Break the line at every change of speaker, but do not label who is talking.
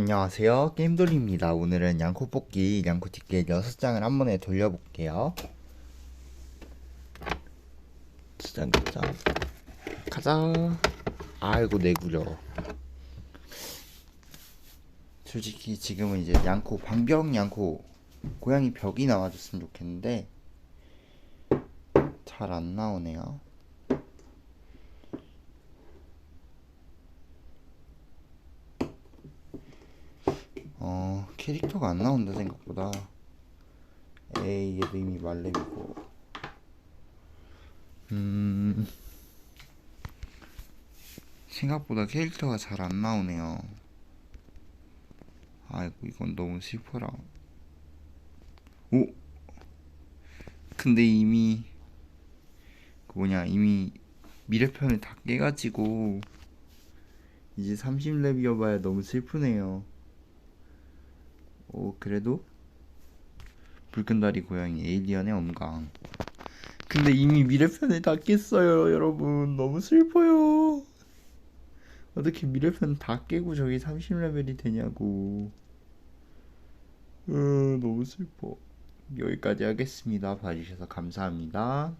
안녕하세요. 게임돌리입니다. 오늘은 양코 뽑기 양코 티켓 6장을 한 번에 돌려볼게요. 두장 두장. 가자. 아이고 내구려. 솔직히 지금은 이제 양코 방병 양코 고양이 벽이 나와줬으면 좋겠는데 잘 안 나오네요 어 캐릭터가 안 나온다 생각보다. 에이 얘도 이미 말렙이고. 음 생각보다 캐릭터가 잘 안 나오네요. 아이고 이건 너무 슬퍼라. 오! 근데 이미 그 뭐냐 이미 미래편을 다 깨가지고 이제 30렙이어봐야 너무 슬프네요. 오 그래도 붉은다리 고양이 에일리언의 엄강. 근데 이미 미래편을 다 깼어요 여러분. 너무 슬퍼요. 어떻게 미래편 다 깨고 저기 30레벨이 되냐고. 으 너무 슬퍼. 여기까지 하겠습니다. 봐주셔서 감사합니다